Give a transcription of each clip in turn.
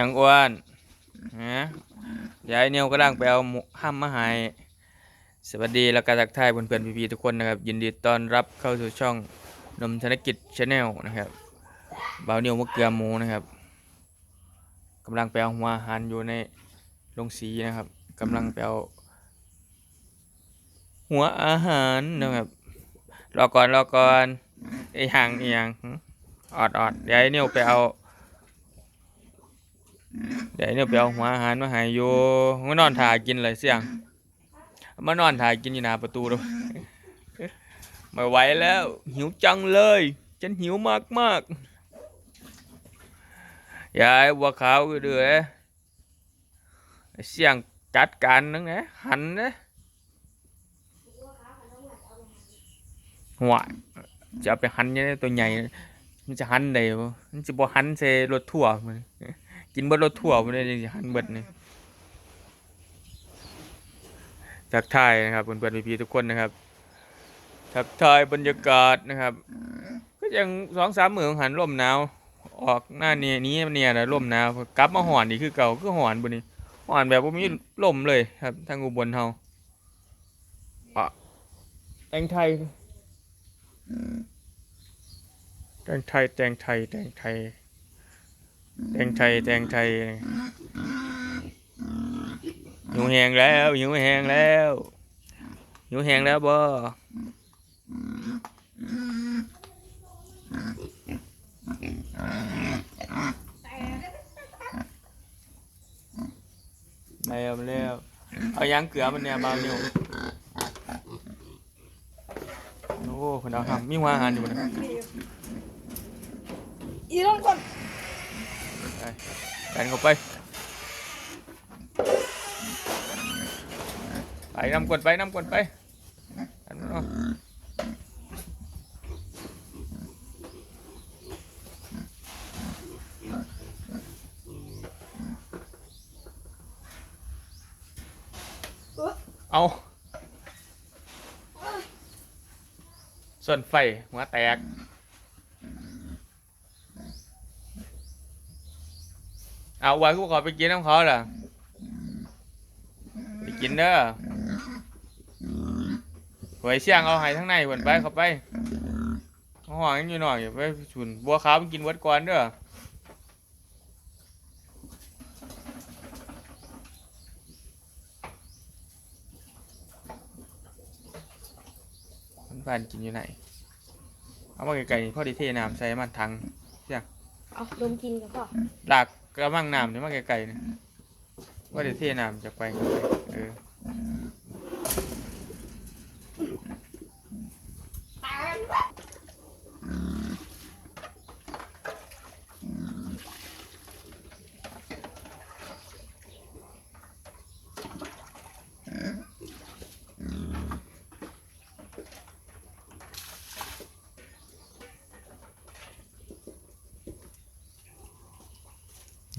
ยังอ้วนฮะยายเนี่ยวก็ลังไปเอาห้ามมาหายสวัสดีแล้วก็ทักทายเพื่อนๆพี่ๆทุกคนนะครับ ยินดีต้อนรับเข้าสู่ช่องนมธนกิจชาแนลนะครับบ่าวเนี่ยวมะเกลือหมูนะครับกำลังไปเอาหัวอาหารอยู่ในโรงสีนะครับกำลังไปเอาหัวอาหารนะครับรอก่อนรอก่อนไอ้ห่างเอียงออดออดเดี๋ยเนี่ยวไปเอา ดี๋ยวเนี่ยไปเอาหัวอาหารมาให้อยู่มานอนถ่ายกินเลยเสียง มานอนถ่ายกินอยู่หน้าประตูเลยไม่ไหวแล้ว หิวจังเลย ฉันหิวมากมากยายบัวขาวก็เดือเสียงจัดการนั่งนะหันนะหัวจะเอาไปหันยังไงตัวใหญ่ มันจะหันได้บ่มันจะบ่หันใส่รถทั่วมัน กินเบิดรถทั่วร์บ่ได้จังหันเบิดนี่ทักทายนะครับเพื่อนๆพี่ๆทุกคนนะครับทักทายบรรยากาศนะครับ ก็ยังสองสามมื้อหันลมหนาวออกหน้าเนี่ยนี้เนี่ยนะลมหนาวกลับมาหอนนี่คือเก่าคือหอนบ่นี่หอนแบบบ่มีลมเลยครับทางอุบลเฮาอะแตงไทยแตงไทยแตงไทยแตงไทย แตงไทยแตงไทยหิวแหงแล้วหิวแหงแล้วหิวแหงแล้วบ่ได้เอามาแล้วเอายางเกลือมันเนี่ยบาวนิ้วโอ้คนเอาทำมีหัวอาหารอยู่นะอีต้องก่อน ดันเข้าไปไปนำกดไปนำกดไปดันมันเอาเอาส่วนไฟหัวแตก เอาไว้กูขอไปกินน้ำเขาเหรอไปกินเด้อหวยเสี่ยงเอาให้ทั้งในเหมือนไปเข้าไปเอาห่วงอยู่หน่อยอย่าไปฉุนบัวขาวไปกินวัดก่อนเด้อมันผ่านกินอยู่ไหน เอามาไกลๆพอดีเทน้ำใส่มันทังเอาดมกินกับพ่อหลาก กระมังน้ำนี่มาไกลๆนี่ว่าเดี๋ยวเทน้ำจากไปกัน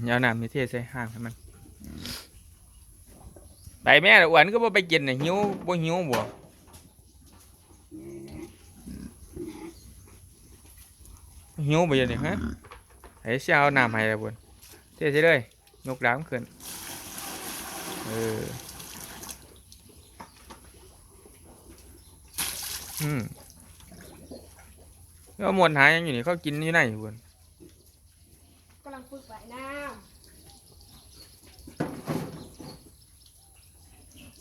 เออยวน้ำมีเทใส่ห่างให้มันไปแม่อ้วนก็บ่ไปกินน่ะหิวบ่หิวบ่หิวบ่ยังนี่ฮะไอ้เช้าน้ำให้แล้วบุญเทใส่เลยยกล้าขึ้นเอออืมแล้วมวนหายังอยู่นี่เขากินอยู่ไหนบุญำลังฝึกว่ายน้ำ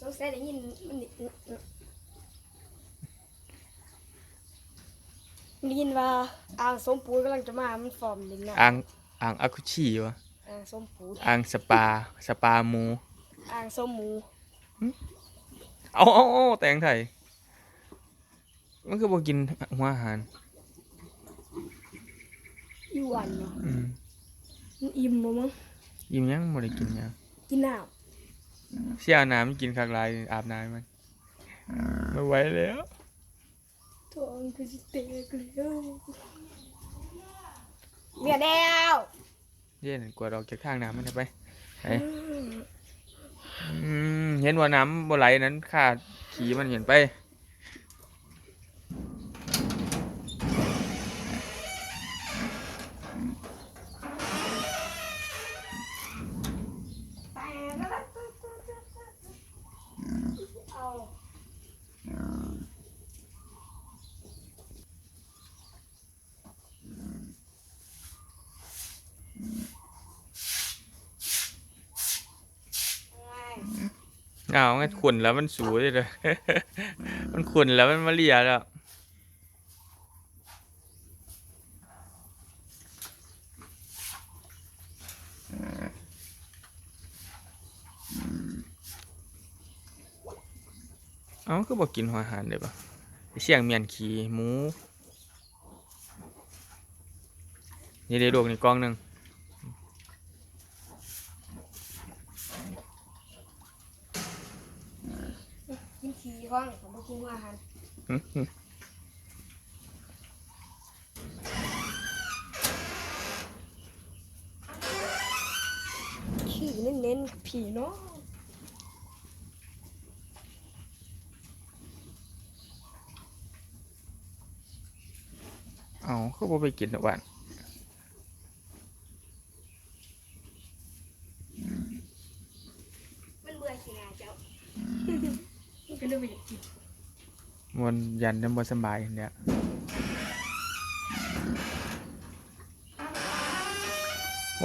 สงสัยได้ยินมันนิมันได้ยินว่าอ่างสมปูกำลังจะมา มันฟอร์มลิงนะอ่างอ่างอาคุชิวะอ่างสมปูอ่างสปาสปาหมูอ่างสมหมูเอาเอาเอาแตงไทยมันคือบอกินหัวอาหารอีหวันเนาะ อืมมันอิ่มบ่มั้งยิ้มยังบ่ได้กินหยังกินน้เสียน้ำมันกินคักหลายอาบน้ำมันไม่ไหวแล้วำท้องคือสิเตะแล้วเมียแดวเย็นกวาดออกจากข้างน้ำมันเอาไปไปอืมเห็นว่าน้ำบ่ไหลนั้นขาดขี่มันเห็นไป เอาไงขุนแล้วมันสูเลยเลย มันขุนแล้วมันมาเลียแล้วเอาก็บอกกินหัวอาหารเลยปะเสียงเมียนขี่หมู นี่เดี๋ยวดวกนี่กล้องหนึ่ง กินขี้ห้องผมบ่กินอาหารอื้อหือขี้เน้นๆผีเนาะเอาเขาบอกไปกินทุกวันเบื่อขี้งาเจ้ามันก็เลยบ่อยากกิน มัน ยันน้ำบ่สบายเนี่ย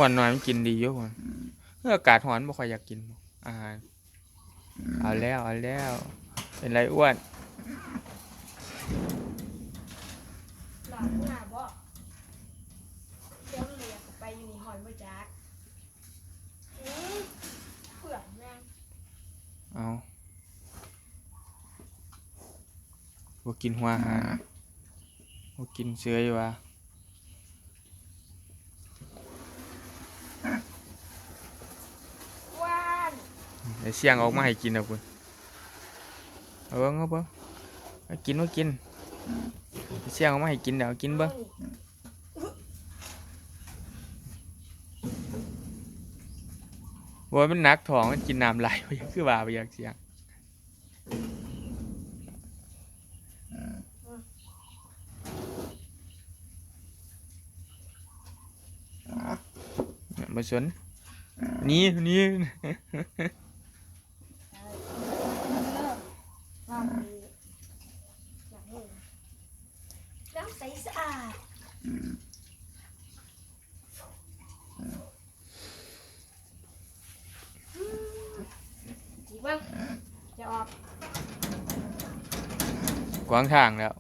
วันน่อยมันกินดีอยู่วันเมื่ออากาศร้อนบ่ค่อยอยากกินอาหารเอาแล้วเอาแล้ว เป็นไรอ้วนหลานหน้าบ่เจ้าเลยอยกไปอยู่ในหอยบ่จักอือเผื่อแม่ง เอา บ่กินหัวอาหารบ่กินเชื้ออยู่วะว่านเดี๋ยวเสียงออกมาให้กินเอาคุณเอาเบิ่งเอาเบิ่งเอากินว่ากินเดี๋ยวเสียงออกมาให้กินเดี๋ยวเอากินเบิ่งว่ามันหนักท้องมันกินน้ำไหลไปคือว่าไปอยากเสียง มาสนนี่นี่ว่านมีอยากให้น้ำใสสะอาดอีกบ้างจะออกกวางทางแล้ว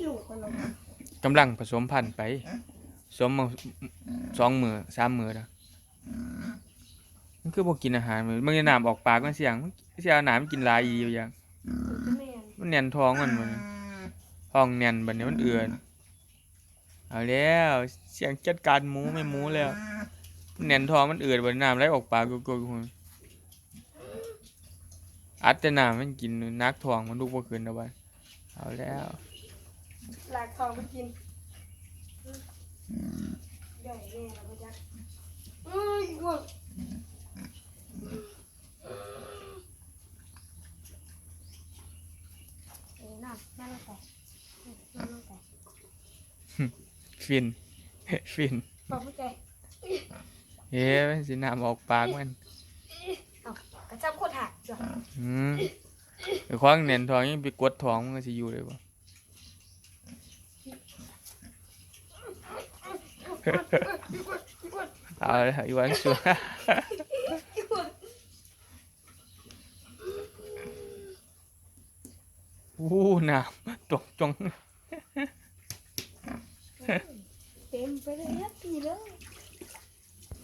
อีกวันมีลูกมันลงกำลังผสมพันธุ์ไปผสมมาสองมือสามมือแล้วมันคือบอกกินอาหารมันมันจะน้ำออกปากมันเสียงมันเสียน้ำกินหลายอีอยู่อย่างแม่นมันแน่นท้องมันมันท้องแน่นบัดนี้มันเอือนเอาแล้วเสียงจัดการหมูไม่หมูแล้วมันแน่นท้องมันเอือดบัดน้ำไหลออกปากกูกูกูอัดแต่น้ำมันกินนักท้องมันลูกบ่ขึ้นเอาไว้เอาแล้ว หลากทองไปกินใหญ่แน่เราไปจักอืออีกวันเอ้ยน่าน่าลงไปน่าลงไปฟิน ฟินบอกไม่ใจเฮ้ยมันสิน้ำออกปากมันเอ้ากระจับโคตรหักจ้ะอืมไอ้ควางแน่นท้องยังไปกดท้องมันก็สิอยู่เลยบ่ เอาเลยอีวันชัวอู้น้ำตกจง